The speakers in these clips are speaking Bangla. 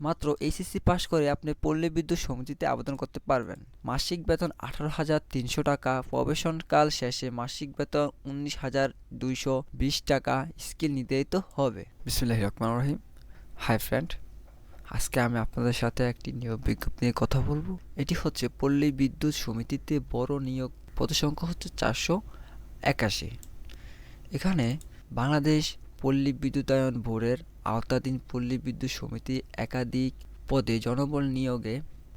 মাত্র এইচএসসি পাশ করে আপনি পল্লী বিদ্যুৎ সমিতিতে আবেদন করতে পারবেন। মাসিক বেতন আঠারো হাজার তিনশো টাকা, প্রবেশনকাল শেষে মাসিক বেতন উনিশ হাজার দুইশো বিশ টাকা স্কিল নির্ধারিত হবে। বিসমুল্লাহ রহমান রহিম। হাই ফ্রেন্ড, আজকে আমি আপনাদের সাথে একটি নিয়োগ বিজ্ঞপ্তি নিয়ে কথা বলব। এটি হচ্ছে পল্লী বিদ্যুৎ সমিতিতে বড় নিয়োগ পদসংখ্যা হচ্ছে চারশো একাশি। এখানে বাংলাদেশ পল্লী বিদ্যুতায়ন বোর্ডের আওতাধীন পল্লী বিদ্যুৎ সমিতি একাধিক পদে জনবল নিয়োগে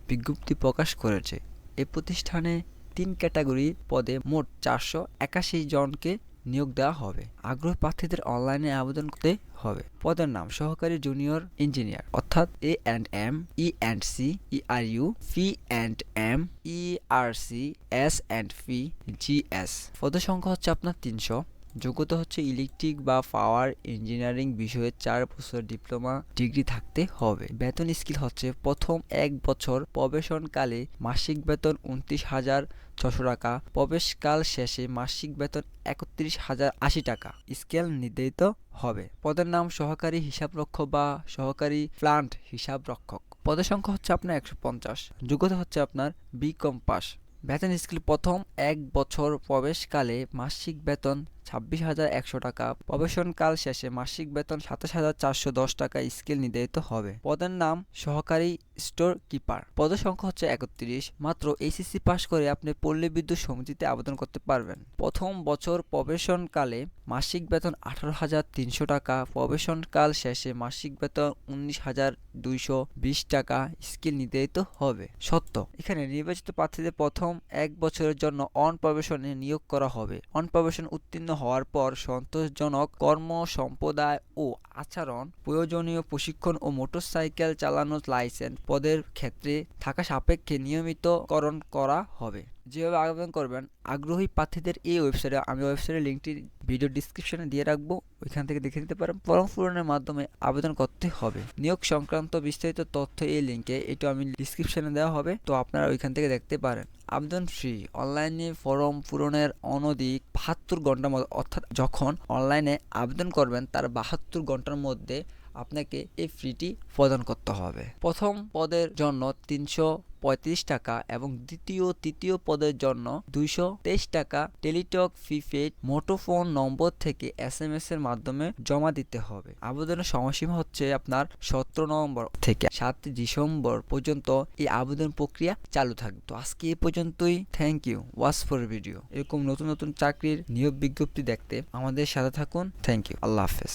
বিজ্ঞপ্তি প্রকাশ করেছে। এ প্রতিষ্ঠানে তিন ক্যাটাগরি পদে মোট চারশো একাশি জনকে নিয়োগ দেওয়া হবে। আগ্রহী প্রার্থীদের অনলাইনে আবেদন করতে হবে। পদের নাম সহকারী জুনিয়র ইঞ্জিনিয়ার, অর্থাৎ A and M, E and C, E R U, F and M, E R C, S and F, G S. পদের সংখ্যা হচ্ছে আপনার তিনশো। যোগ্যতা হচ্ছে ইলেকট্রিক বা পাওয়ার ইঞ্জিনিয়ারিং বিষয়ে চার বছর ডিপ্লোমা ডিগ্রি থাকতে হবে। বেতন স্কিল হচ্ছে প্রথম এক বছর প্রবেশনকালে মাসিক বেতন উনত্রিশ হাজার ছশো টাকা, প্রবেশকাল শেষে মাসিক বেতন একত্রিশ হাজার আশি টাকা। স্কেল নির্ধারিত হবে। পদের নাম সহকারী হিসাবরক্ষক বা সহকারী প্লান্ট হিসাবরক্ষক। পদের সংখ্যা হচ্ছে আপনার একশো পঞ্চাশ। যোগ্যতা হচ্ছে আপনার বি পাস। বেতন স্কেল প্রথম এক বছর প্রবেশকালে মাসিক বেতন ছাব্বিশ হাজার একশো টাকা। প্রবেশনকাল শেষে মাসিক বেতন সাতাশ হাজার চারশো দশ টাকা স্কেল নির্ধারিত হবে। পদের নাম সহকারী স্টোর কিপার পদের সংখ্যা হচ্ছে একত্রিশ। মাত্র এইচএসসি পাশ করে আপনি পল্লী বিদ্যুৎ সমিতিতে আবেদন করতে পারবেন। প্রথম বছর প্রবেশনকালে মাসিক বেতন আঠারো হাজার তিনশো টাকা। প্রবেশনকাল শেষে মাসিক বেতন উনিশ হাজার দুইশো বিশ টাকা স্কেল নির্ধারিত হবে। সত্য। এখানে নির্বাচিত প্রার্থীদের প্রথম এক বছরের জন্য অন প্রবেশনে নিয়োগ করা হবে। অন প্রবেশন উত্তীর্ণ হওয়ার পর সন্তোষজনক কর্ম, সম্প্রদায় ও আচরণ, প্রয়োজনীয় প্রশিক্ষণ ও মোটরসাইকেল চালানোর লাইসেন্স পদের ক্ষেত্রে থাকা সাপেক্ষে নিয়মিতকরণ করা হবে। যেভাবে আবেদন করবেন, আগ্রহী প্রার্থীদের এই ওয়েবসাইটে আমি ওয়েবসাইটের লিঙ্কটি ভিডিও ডিসক্রিপশনে দিয়ে রাখব, ওইখান থেকে দেখে নিতে পারেন। ফর্ম পূরণের মাধ্যমে আবেদন করতে হবে। নিয়োগ সংক্রান্ত বিস্তারিত তথ্য এই লিঙ্কে এটা আমি ডিসক্রিপশনে দেওয়া হবে, তো আপনারা ওইখান থেকে দেখতে পারেন। আবেদন ফ্রি অনলাইনে ফর্ম পূরণের অনধিক বাহাত্তর ঘণ্টার মধ্যে অর্থাৎ যখন অনলাইনে আবেদন করবেন, তার বাহাত্তর ঘণ্টার মধ্যে আপনাকে এই ফ্রিটি প্রদান করতে হবে। প্রথম পদের জন্য তিনশো পঁয়ত্রিশ টাকা এবং দ্বিতীয়, তৃতীয় পদের জন্য দুইশো তেইশ টাকা টেলিটক প্রিপেড মুঠোফোন নম্বর থেকে এস এম এস এর মাধ্যমে জমা দিতে হবে। আবেদনের সময়সীমা হচ্ছে আপনার সতেরো নভেম্বর থেকে সাত ডিসেম্বর পর্যন্ত এই আবেদন প্রক্রিয়া চালু থাকবে। তো আজকে এ পর্যন্তই। Thank you watch for video এরকম নতুন নতুন চাকরির নিয়োগ বিজ্ঞপ্তি দেখতে আমাদের সাথে থাকুন। থ্যাংক ইউ আল্লাহ হাফেজ।